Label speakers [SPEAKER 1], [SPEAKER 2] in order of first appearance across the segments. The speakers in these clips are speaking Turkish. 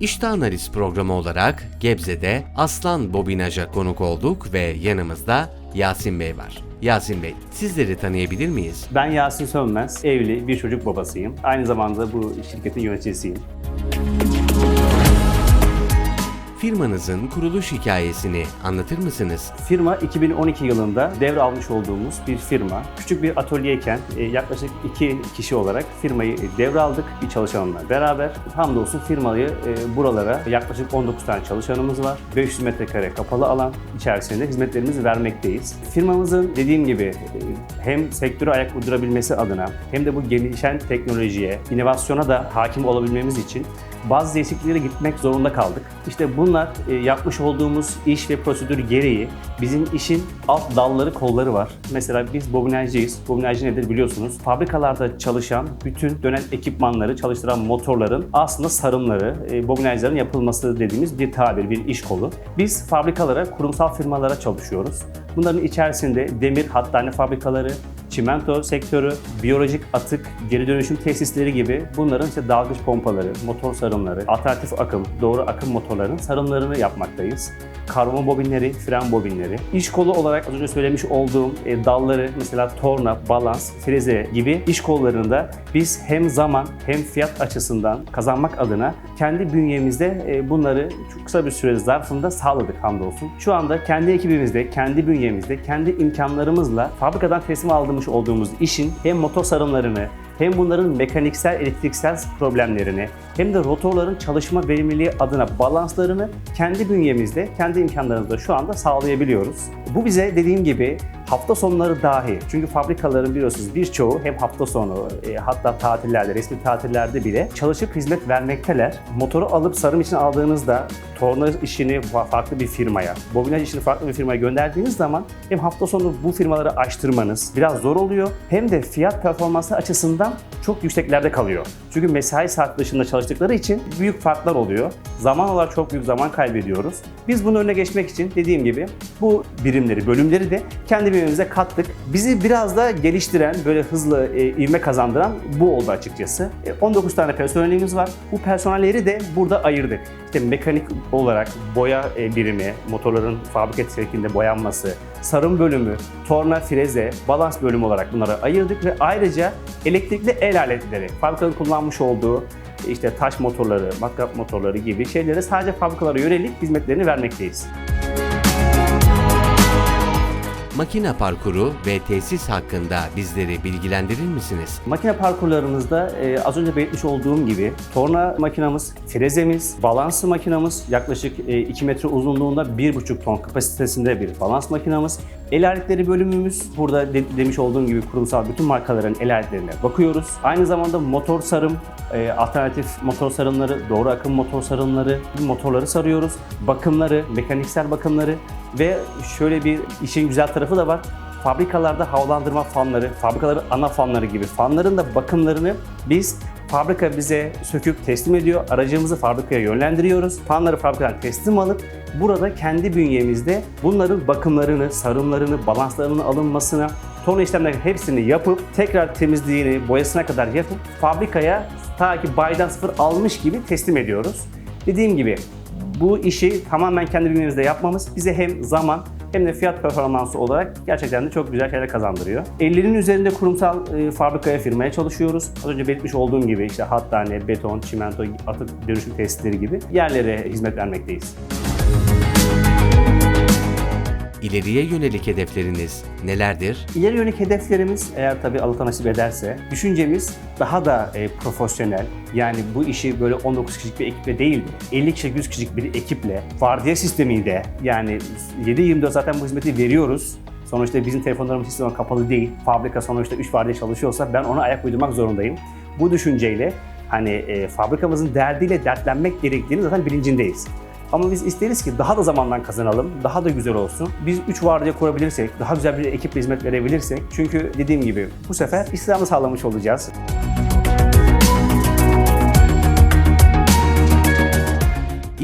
[SPEAKER 1] İşte Analiz programı olarak Gebze'de Aslan Bobinaj'a konuk olduk ve yanımızda Yasin Bey var. Yasin Bey, sizleri tanıyabilir miyiz?
[SPEAKER 2] Ben Yasin Sönmez, evli bir çocuk babasıyım. Aynı zamanda bu şirketin yöneticisiyim.
[SPEAKER 1] Firmanızın kuruluş hikayesini anlatır mısınız?
[SPEAKER 2] Firma 2012 yılında devralmış olduğumuz bir firma. Küçük bir atölyeyken e, yaklaşık iki kişi olarak firmayı devraldık bir çalışanla beraber. Hamdolsun firmayı e, buralara yaklaşık 19 tane çalışanımız var. 500 metrekare kapalı alan içerisinde hizmetlerimizi vermekteyiz. Firmamızın dediğim gibi e, hem sektöre ayak uydurabilmesi adına hem de bu gelişen teknolojiye, inovasyona da hakim olabilmemiz için bazı değişikliklere gitmek zorunda kaldık. İşte bunlar e, yapmış olduğumuz iş ve prosedür gereği bizim işin alt dalları, kolları var. Mesela biz bobinajcıyız. Bobinajcı nedir biliyorsunuz. Fabrikalarda çalışan bütün dönen ekipmanları çalıştıran motorların aslında sarımları, e, bobinajların yapılması dediğimiz bir tabir, bir iş kolu. Biz fabrikalara, kurumsal firmalara çalışıyoruz. Bunların içerisinde demir hattane fabrikaları, çimento sektörü, biyolojik atık, geri dönüşüm tesisleri gibi bunların işte dalgıç pompaları, motor sarımları, alternatif akım, doğru akım motorların sarımlarını yapmaktayız. Karbon bobinleri, fren bobinleri. İş kolu olarak az önce söylemiş olduğum e, dalları mesela torna, balans, freze gibi iş kollarında biz hem zaman hem fiyat açısından kazanmak adına kendi bünyemizde e, bunları çok kısa bir süre zarfında sağladık hamdolsun. Şu anda kendi ekibimizde, kendi bünyemizde, kendi imkanlarımızla fabrikadan teslim aldığımız olduğumuz işin hem motor sarımlarını hem bunların mekaniksel, elektriksel problemlerini hem de rotorların çalışma verimliliği adına balanslarını kendi bünyemizde, kendi imkanlarımızda şu anda sağlayabiliyoruz. Bu bize dediğim gibi hafta sonları dahi, çünkü fabrikaların biliyorsunuz birçoğu hem hafta sonu e, hatta tatillerde, resmi tatillerde bile çalışıp hizmet vermekteler. Motoru alıp sarım için aldığınızda torna işini fa- farklı bir firmaya, bobinaj işini farklı bir firmaya gönderdiğiniz zaman hem hafta sonu bu firmaları açtırmanız biraz zor oluyor hem de fiyat performansı açısından çok yükseklerde kalıyor. Çünkü mesai saat dışında çalıştıkları için büyük farklar oluyor. Zaman olarak çok büyük zaman kaybediyoruz. Biz bunun önüne geçmek için dediğim gibi bu birimleri, bölümleri de kendi birimimize kattık. Bizi biraz da geliştiren, böyle hızlı e, ivme kazandıran bu oldu açıkçası. E, 19 tane personelimiz var. Bu personelleri de burada ayırdık. İşte mekanik olarak boya e, birimi, motorların fabrika şeklinde boyanması, sarım bölümü, torna, freze, balans bölümü olarak bunları ayırdık ve ayrıca elektrikli el aletleri, fabrikanın kullanmış olduğu işte taş motorları, matkap motorları gibi şeylere sadece fabrikalara yönelik hizmetlerini vermekteyiz.
[SPEAKER 1] Makine parkuru ve tesis hakkında bizleri bilgilendirir misiniz?
[SPEAKER 2] Makine parkurlarımızda e, az önce belirtmiş olduğum gibi torna makinamız, frezemiz, balansı makinamız yaklaşık e, 2 metre uzunluğunda 1,5 ton kapasitesinde bir balans makinamız. El aletleri bölümümüz burada de- demiş olduğum gibi kurumsal bütün markaların el aletlerine bakıyoruz. Aynı zamanda motor sarım, e, alternatif motor sarımları, doğru akım motor sarımları, motorları sarıyoruz. Bakımları, mekaniksel bakımları ve şöyle bir işin güzel tarafı da var fabrikalarda havalandırma fanları, fabrikaların ana fanları gibi fanların da bakımlarını biz fabrika bize söküp teslim ediyor. Aracımızı fabrikaya yönlendiriyoruz. Fanları fabrikadan teslim alıp burada kendi bünyemizde bunların bakımlarını, sarımlarını, balanslarının alınmasına, torna işlemlerinin hepsini yapıp tekrar temizliğini, boyasına kadar yapıp fabrikaya ta ki baydan sıfır almış gibi teslim ediyoruz. Dediğim gibi bu işi tamamen kendi bünyemizde yapmamız bize hem zaman hem de fiyat performansı olarak gerçekten de çok güzel şeyler kazandırıyor. 50'nin üzerinde kurumsal e, fabrikaya firmaya çalışıyoruz. Az önce belirtmiş olduğum gibi işte hattane, beton, çimento, atık dönüşüm tesisleri gibi yerlere hizmet vermekteyiz.
[SPEAKER 1] İleriye yönelik hedefleriniz nelerdir?
[SPEAKER 2] İleri yönelik hedeflerimiz eğer tabii Allah nasip ederse düşüncemiz daha da e, profesyonel yani bu işi böyle 19 kişilik bir ekiple değil de 50 kişilik 100 kişilik bir ekiple vardiya sistemiyle yani 7-24 zaten bu hizmeti veriyoruz. Sonuçta bizim telefonlarımız hiçbir kapalı değil. Fabrika sonuçta 3 vardiya çalışıyorsa ben ona ayak uydurmak zorundayım. Bu düşünceyle hani e, fabrikamızın derdiyle dertlenmek gerektiğini zaten bilincindeyiz. Ama biz isteriz ki daha da zamandan kazanalım, daha da güzel olsun. Biz 3 vardiya kurabilirsek, daha güzel bir ekiple hizmet verebilirsek, çünkü dediğim gibi bu sefer istihdamı sağlamış olacağız.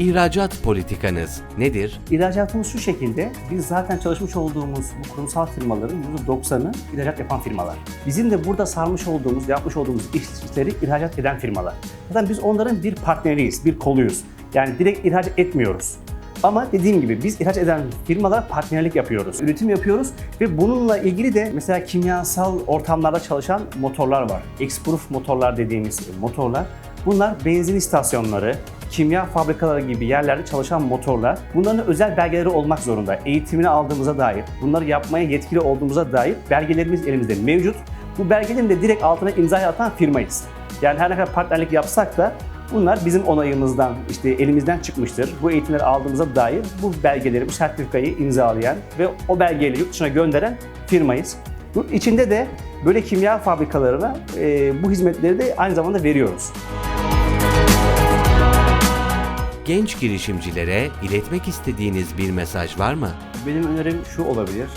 [SPEAKER 1] İhracat politikanız nedir?
[SPEAKER 2] İhracatımız şu şekilde, biz zaten çalışmış olduğumuz bu kurumsal firmaların %90'ı ihracat yapan firmalar. Bizim de burada sarmış olduğumuz, yapmış olduğumuz işleri ihracat eden firmalar. Zaten biz onların bir partneriyiz, bir koluyuz. Yani direkt ihraç etmiyoruz. Ama dediğim gibi biz ihraç eden firmalar partnerlik yapıyoruz, üretim yapıyoruz ve bununla ilgili de mesela kimyasal ortamlarda çalışan motorlar var. X-Proof motorlar dediğimiz motorlar. Bunlar benzin istasyonları, kimya fabrikaları gibi yerlerde çalışan motorlar. Bunların özel belgeleri olmak zorunda. Eğitimini aldığımıza dair, bunları yapmaya yetkili olduğumuza dair belgelerimiz elimizde mevcut. Bu belgelerin de direkt altına imza atan firmayız. Yani her ne kadar partnerlik yapsak da bunlar bizim onayımızdan, işte elimizden çıkmıştır. Bu eğitimleri aldığımıza dair bu belgeleri, bu sertifikayı imzalayan ve o belgeyle yurt dışına gönderen firmayız. Bunun içinde de böyle kimya fabrikalarına e, bu hizmetleri de aynı zamanda veriyoruz.
[SPEAKER 1] Genç girişimcilere iletmek istediğiniz bir mesaj var mı?
[SPEAKER 2] Benim önerim şu olabilir.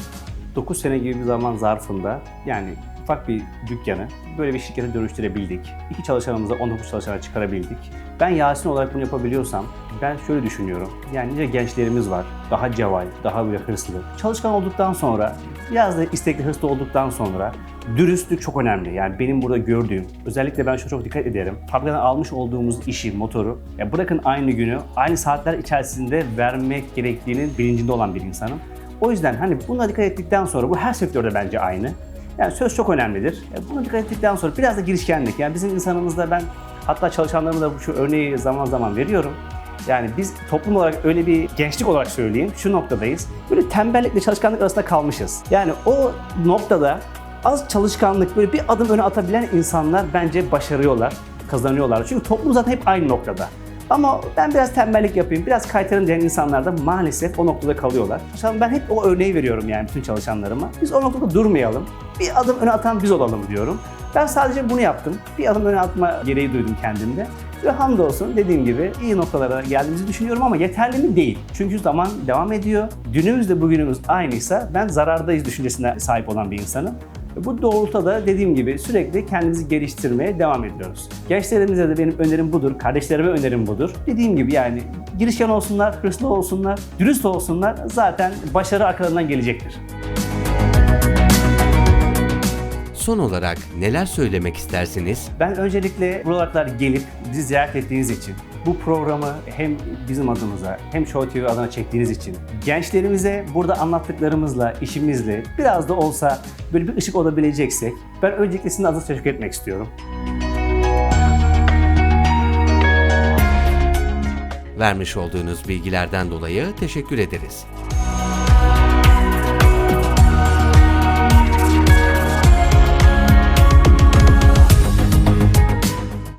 [SPEAKER 2] 9 sene gibi bir zaman zarfında yani ufak bir dükkanı böyle bir şirkete dönüştürebildik. İki çalışanımızı 19 çalışana çıkarabildik. Ben Yasin olarak bunu yapabiliyorsam ben şöyle düşünüyorum. Yani nice gençlerimiz var. Daha cevay, daha böyle hırslı. Çalışkan olduktan sonra, biraz da istekli hırslı olduktan sonra dürüstlük çok önemli. Yani benim burada gördüğüm, özellikle ben şuna çok dikkat ederim. Fabrikadan almış olduğumuz işi, motoru, ya bırakın aynı günü, aynı saatler içerisinde vermek gerektiğinin bilincinde olan bir insanım. O yüzden hani buna dikkat ettikten sonra bu her sektörde bence aynı. Yani söz çok önemlidir. E, Buna dikkat ettikten sonra biraz da girişkenlik. Yani bizim insanımızda ben hatta çalışanlarıma da şu örneği zaman zaman veriyorum. Yani biz toplum olarak öyle bir gençlik olarak söyleyeyim şu noktadayız. Böyle tembellikle çalışkanlık arasında kalmışız. Yani o noktada az çalışkanlık böyle bir adım öne atabilen insanlar bence başarıyorlar, kazanıyorlar. Çünkü toplum zaten hep aynı noktada. Ama ben biraz tembellik yapayım, biraz kaytarım diyen insanlar da maalesef o noktada kalıyorlar. Şu ben hep o örneği veriyorum yani bütün çalışanlarıma. Biz o noktada durmayalım, bir adım öne atan biz olalım diyorum. Ben sadece bunu yaptım. Bir adım öne atma gereği duydum kendimde. Ve hamdolsun dediğim gibi iyi noktalara geldiğimizi düşünüyorum ama yeterli mi değil. Çünkü zaman devam ediyor. Dünümüzle bugünümüz aynıysa ben zarardayız düşüncesine sahip olan bir insanım. Bu doğrultuda da dediğim gibi sürekli kendimizi geliştirmeye devam ediyoruz. Gençlerimize de benim önerim budur, kardeşlerime önerim budur. Dediğim gibi yani girişken olsunlar, hırslı olsunlar, dürüst olsunlar zaten başarı arkalarından gelecektir.
[SPEAKER 1] Son olarak neler söylemek istersiniz?
[SPEAKER 2] Ben öncelikle buralara gelip bizi ziyaret ettiğiniz için, bu programı hem bizim adımıza hem Show TV adına çektiğiniz için, gençlerimize burada anlattıklarımızla, işimizle biraz da olsa böyle bir ışık olabileceksek, ben öncelikle sizin adınıza teşekkür etmek istiyorum.
[SPEAKER 1] Vermiş olduğunuz bilgilerden dolayı teşekkür ederiz.